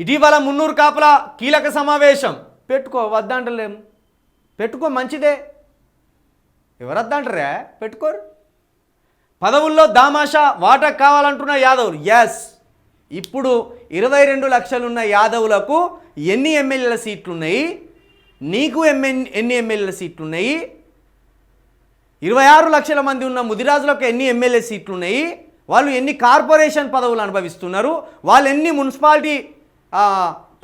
ఇటీవల మున్నూరు కాపుల కీలక సమావేశం. పెట్టుకో వద్దంటలేం. పెట్టుకో మంచిదే. ఎవరద్దంటారే పెట్టుకోరు. పదవుల్లో దామాషా వాటా కావాలంటున్న యాదవులు. ఎస్ ఇప్పుడు ఇరవై రెండు లక్షలున్న యాదవులకు ఎన్ని ఎమ్మెల్యేల సీట్లు ఉన్నాయి నీకు ఎమ్మెన్ ఎన్ని ఎమ్మెల్యేల సీట్లు ఉన్నాయి ఇరవై ఆరు లక్షల మంది ఉన్న ముదిరాజులకు ఎన్ని ఎమ్మెల్యే సీట్లు ఉన్నాయి వాళ్ళు ఎన్ని కార్పొరేషన్ పదవులు అనుభవిస్తున్నారు? వాళ్ళు ఎన్ని మున్సిపాలిటీ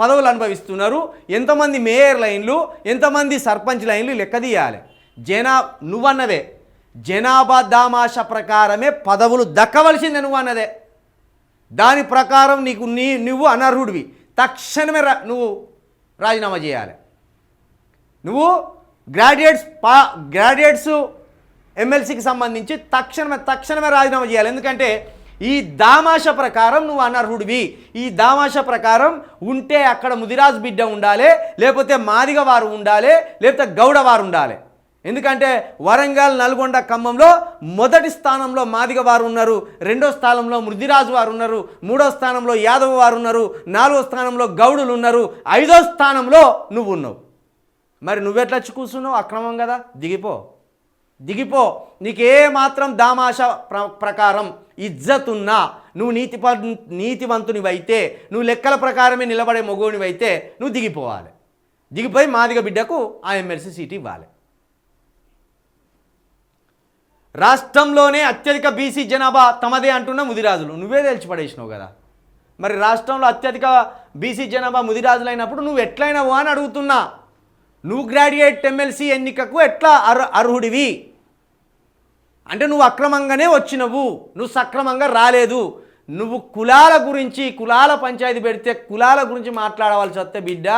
పదవులు అనుభవిస్తున్నారు. ఎంతమంది మేయర్ లైన్లు ఎంతమంది సర్పంచ్ లైన్లు లెక్కదీయాలి జనా నువ్వన్నదే. జనాభా దామాష ప్రకారమే పదవులు దక్కవలసిందే నువ్వు అన్నదే దాని ప్రకారం నీకు నీ నువ్వు అనర్హుడివి. తక్షణమే రా నువ్వు రాజీనామా చేయాలి. నువ్వు గ్రాడ్యుయేట్స్ పా గ్రాడ్యుయేట్స్ ఎమ్మెల్సీకి సంబంధించి తక్షణమే తక్షణమే రాజీనామా చేయాలి. ఎందుకంటే ఈ దామాష ప్రకారం నువ్వు అనర్హుడివి. ఈ దామాష ప్రకారం ఉంటే అక్కడ ముదిరాజ్ బిడ్డ ఉండాలి లేకపోతే మాదిగ వారు ఉండాలి లేకపోతే గౌడ వారు ఉండాలి. ఎందుకంటే వరంగల్ నల్గొండ ఖమ్మంలో మొదటి స్థానంలో మాదిగ వారు ఉన్నారు రెండో స్థానంలో మృదిరాజు వారు ఉన్నారు మూడో స్థానంలో యాదవ వారు ఉన్నారు నాలుగో స్థానంలో గౌడులు ఉన్నారు ఐదో స్థానంలో నువ్వు ఉన్నావు. మరి నువ్వెట్లా వచ్చి కూర్చున్నావు? అక్రమం కదా దిగిపో. దిగిపో. నీకే మాత్రం దామాష ప్ర ప్రకారం ఇజ్జత్ ఉన్నా నువ్వు నీతి నీతివంతునివైతే నువ్వు లెక్కల ప్రకారమే నిలబడే మొగోనివైతే నువ్వు దిగిపోవాలి. దిగిపోయి మాదిగ బిడ్డకు ఆ ఎమ్మెల్సీ సీట్ ఇవ్వాలి. రాష్ట్రంలోనే అత్యధిక బీసీ జనాభా తమదే అంటున్న ముదిరాజులు. నువ్వే తెలిసిపడేసినావు కదా. మరి రాష్ట్రంలో అత్యధిక బీసీ జనాభా ముదిరాజులు అయినప్పుడు నువ్వు ఎట్లయినావు అని అడుగుతున్నా. నువ్వు గ్రాడ్యుయేట్ ఎమ్మెల్సీ ఎన్నికకు ఎట్లా అర్ అర్హుడివి? అంటే నువ్వు అక్రమంగానే వచ్చినవు నువ్వు సక్రమంగా రాలేదు. నువ్వు కులాల గురించి కులాల పంచాయతీ పెడితే కులాల గురించి మాట్లాడవలసి వస్తే బిడ్డ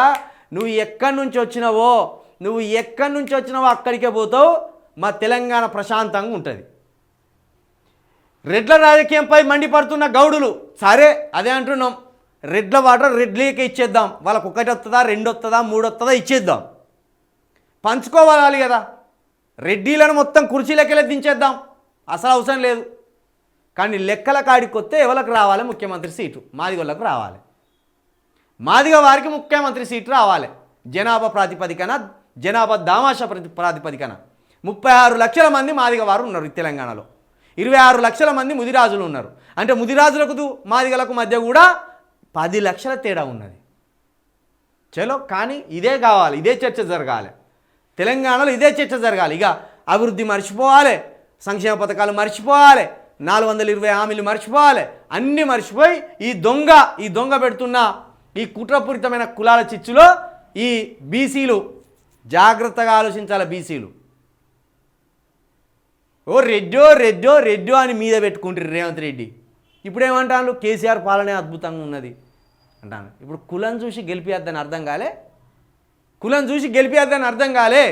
నువ్వు ఎక్కడి నుంచి వచ్చినావో నువ్వు ఎక్కడి నుంచి వచ్చినావో అక్కడికే పోతావు మా తెలంగాణ ప్రశాంతంగా ఉంటుంది. రెడ్ల రాజకీయంపై మండిపడుతున్న గౌడులు సరే అదే అంటున్నాం. రెడ్ల వాటర్ రెడ్లకే ఇచ్చేద్దాం. వాళ్ళకు ఒకటి వస్తుందా రెండు వస్తుందా మూడు వస్తుందా ఇచ్చేద్దాం. పంచుకోవాలి కదా. రెడ్డీలను మొత్తం కుర్చీలకెళ్ళి దించేద్దాం. అసలు అవసరం లేదు. కానీ లెక్కల కాడికి వస్తే ఎవరికి రావాలి? ముఖ్యమంత్రి సీటు. మాదిగోళ్ళకు రావాలి. మాదిగ వారికి ముఖ్యమంత్రి సీటు రావాలి. జనాభా ప్రాతిపదికన జనాభా దామాష ప్రతి ప్రాతిపదికన. ముప్పై ఆరు లక్షల మంది మాదిగ వారు ఉన్నారు తెలంగాణలో. ఇరవై ఆరు లక్షల మంది ముదిరాజులు ఉన్నారు. అంటే ముదిరాజులకు మాదిగలకు మధ్య కూడా పది లక్షల తేడా ఉన్నది. చలో కానీ ఇదే కావాలి. ఇదే చర్చ జరగాలి. తెలంగాణలో ఇదే చర్చ జరగాలి. ఇక అభివృద్ధి మర్చిపోవాలి సంక్షేమ పథకాలు మర్చిపోవాలి నాలుగు వందల ఇరవై హామీలు మర్చిపోవాలి అన్నీ మర్చిపోయి ఈ దొంగ ఈ దొంగ పెడుతున్న ఈ కుట్రపూరితమైన కులాల చిచ్చులో ఈ బీసీలు జాగ్రత్తగా ఆలోచించాలి బీసీలు. ఓ రెడ్డో రెడ్డో రెడ్డో అని మీద పెట్టుకుంటారు రేవంత్ రెడ్డి. ఇప్పుడేమంటాను కేసీఆర్ పాలనే అద్భుతంగా ఉన్నది. అంటాను ఇప్పుడు కులం చూసి గెలిపియద్దని అర్థం కాలే. కులం చూసి గెలిపేద్దని అర్థం కాలే.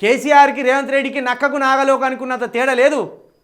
కేసీఆర్కి రేవంత్ రెడ్డికి నక్కకు నాగలోకానికి ఉన్నంత తేడా లేదు.